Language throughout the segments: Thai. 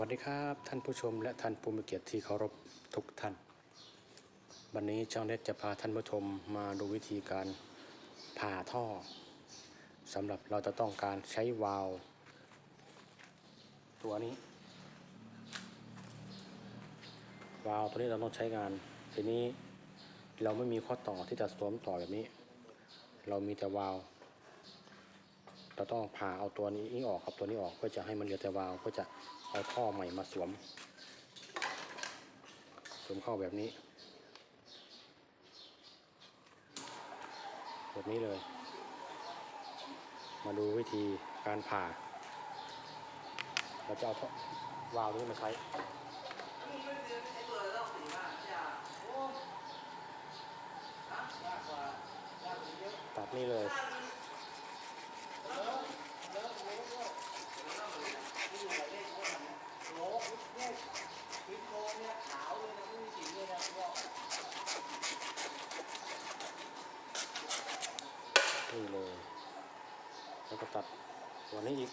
วัสดีครับท่านผู้ชมและท่านผู้มีเกียรติที่เคารพทุกท่าน วันนี้ช่างเน็ตจะพาท่านผู้ชมมาดูวิธีการผ่าท่อสำหรับเราจะต้องการใช้วาล์วตัวนี้ วาล์วตัวนี้เราต้องใช้งาน ทีนี้เราไม่มีข้อต่อที่จะสวมต่อแบบนี้ เรามีแต่วาล์วเราต้องผ่าเอาตัวนี้ออกครับตัวนี้ออกเพื่อจะให้มันเหลือแต่วาล์วเพื่อจะ เอาท่อใหม่มาสวม สวมเข้าแบบนี้ แบบนี้เลย มาดูวิธีการผ่า เราจะเอาท่อวาล์วนี้มาใช้ตัดนี่เลย นี่เลย แล้ว ก็ตัดตัวนี้อีก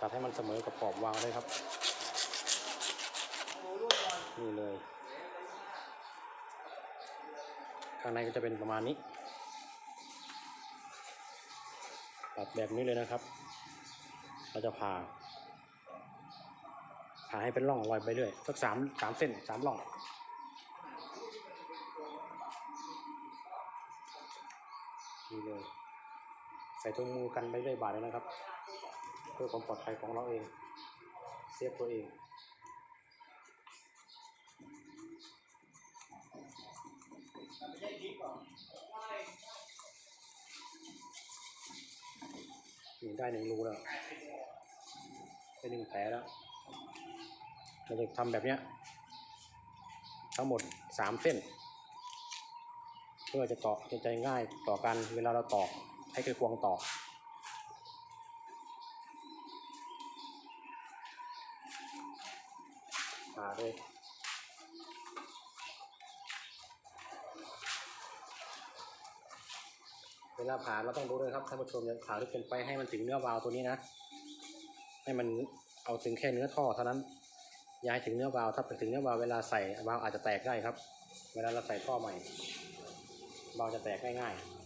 ตัดให้มันเสมอกับขอบวาวเลยครับ นี่เลย ข้างในก็จะเป็นประมาณนี้ ตัดแบบนี้เลยนะครับ เราจะผ่า ผ่าให้เป็นร่องรอยไปเรื่อย สักสามสามเส้นสามร่อง นี่เลย ใส่ถุงมือกันไปเรื่อยบาทเลยนะครับ เพื่อความปลอดภัยของเราเอง เซฟตัวเองนี่ได้หนึ่งรูแล้วได้หนึ่งแผลแล้วเราจะทำแบบเนี้ย ทั้งหมดสามเส้น เพื่อจะต่อจะใจง่ายต่อกันเวลาเราตอกให้คือควงต่อผ่าเลยเวลาผ่าเราต้องรู้ด้วยครับท่านผู้ชมอย่าผ่าลึกเกินไปให้มันถึงเนื้อวาล์วตัวนี้นะ ให้มันเอาถึงแค่เนื้อท่อเท่านั้นย้ายถึงเนื้อวาล์วถ้าไปถึงเนื้อวาล์วเวลาใส่วาล์วอาจจะแตกได้ครับ เวลาเราใส่ท่อใหม่ วาจะแตกง่ายๆ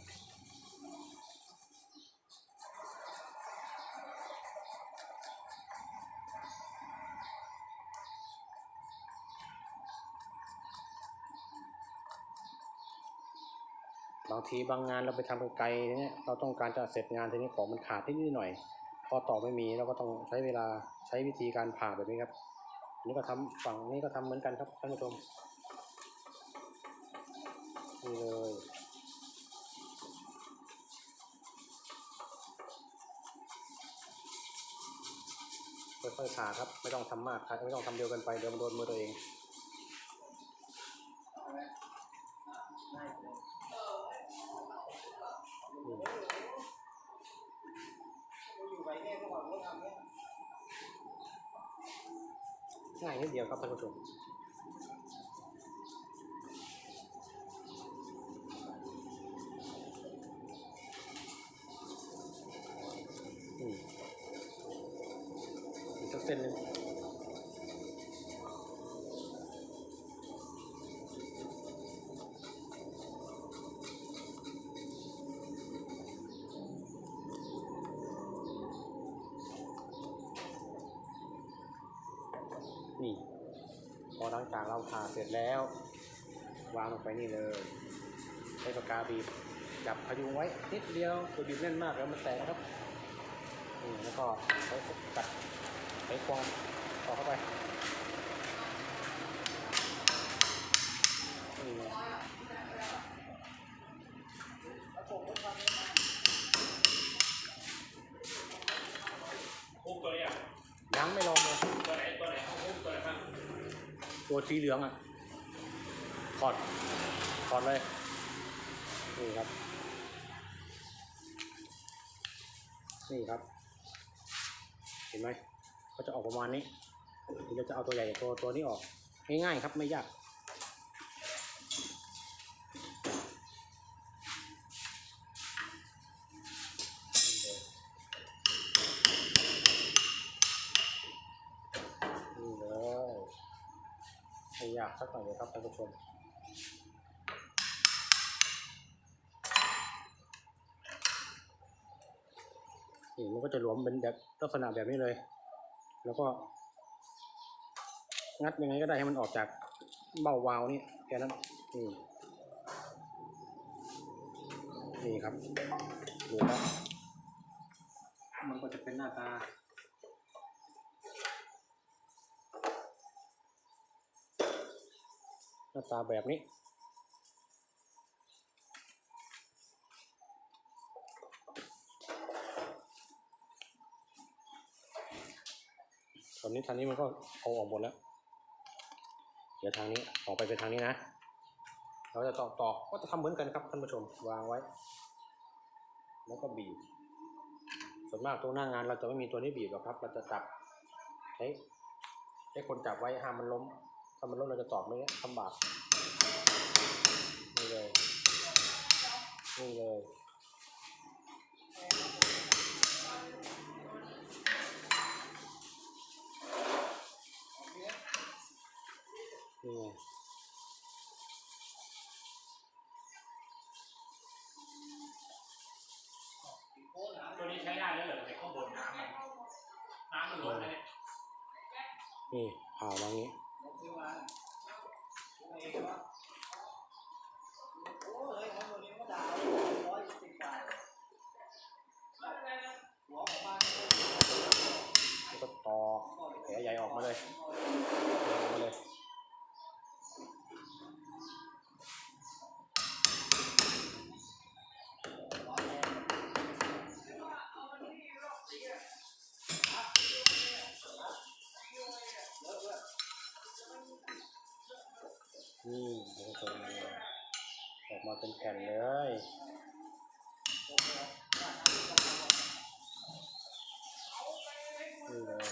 บางทีบางงานเราไปทำไกลๆเนี่ยเราต้องการจะเสร็จงานทีนี้ของมันขาดนิดหน่อย พอต่อไม่มีเราก็ต้องใช้เวลาใช้วิธีการผ่าแบบนี้ครับนนี่ก็ทำฝั่งนี้ก็ทำเหมือนกันครับท่านผู้ชมนี่เลย ค่อยๆทาครับ ไม่ต้องทำมากครับไม่ต้องทำเดียวเกินไปเดี๋ยวมันโดนมือตัวเองง่ายนิดเดียวครับท่านผู้ชม เส้นหนึ่งนี่พอหลังจากเราผ่าเสร็จแล้ว วางลงไปนี่เลยใช้ปากกาบีบจับพยุงไว้นิดเดียวตัวบีบแน่นมากแล้วมันแตกนะครับนี่แล้วก็ใช้กัด ใช้ควงต่อเข้าไปนี่ไงยังไม่ลองเลยตัวสีเหลืองอะถอดถอดเลยนี่ครับ นี่ครับ เห็นไหม ก็จะออกประมาณนี้เราจะเอาตัวใหญ่ตัวตัวนี้ออก ง่ายๆครับไม่ยากไม่ยากสักหน่อยยครับท่านผู้ชมนี่มันก็จะหลวมเป็นแบบลักษณะแบบนี้เลย แล้วก็งัดยังไงก็ได้ให้มันออกจากเบ้าวาล์วนี่แค่นั้นนี่นี่ครับดูครับมันก็จะเป็นหน้าตาหน้าตาแบบนี้ ตอนนี้ทางนี้มันก็เอาออกหมดแล้ว เดี๋ยวทางนี้ออกไปเป็นทางนี้นะ เราจะตอกตอกก็จะทำเหมือนกันครับท่านผู้ชมวางไว้ แล้วก็บีบ ส่วนมากตรงหน้างานเราจะไม่มีตัวนี้บีบหรอกครับ เราจะจับใช้ใช้คนจับไว้ห้ามมันล้ม ถ้ามันล้มเราจะตอกไม่ลำบากนี่เลยนี่เลย นี่ไง ตัวนี้ใช้ได้แล้วเหรอในข้างบนน้ำมันน้ำ มันล้นเลยเนี่ผ่าวางนี้แล้วก็ตอกแผลใหญ่ออกมาเลยออกมาเลย นี่ท่านผู้ชมออกมาเป็นแผ่นเลยนี่เลย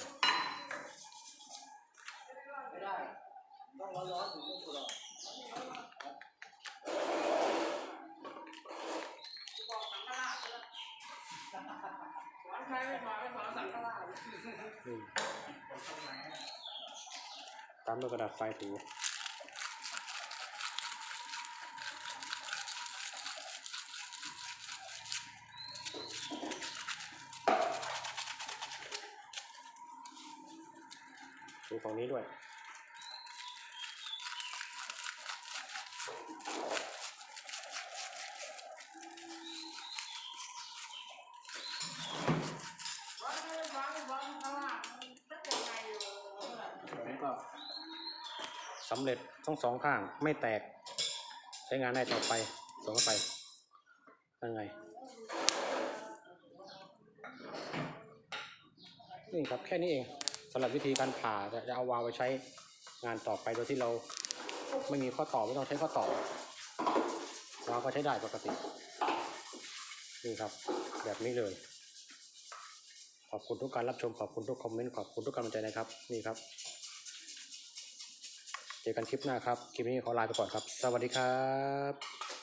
ใช้ไม่มาไม่มาสั่งตาดนี่ตามด้วยกระดาษทรายถู ถูฝั่งนี้ด้วย ผมก็สำเร็จทั้งสองข้างไม่แตก ใช้งานได้ต่อไปส่งเข้าไปยังไงนี่ครับแค่นี้เอง สำหรับวิธีการผ่าจะจะเอาวาล์วไปใช้งานต่อไปโดยที่เราไม่มีข้อต่อไม่ต้องใช้ข้อต่อวาล์วก็ใช้ได้ปกตินี่ครับ แบบนี้เลย ขอบคุณทุกการรับชมขอบคุณทุกคอมเมนต์ขอบคุณทุกกำลังใจนะครับ นี่ครับเจอกันคลิปหน้าครับ คลิปนี้ขอลาไปก่อนครับ สวัสดีครับ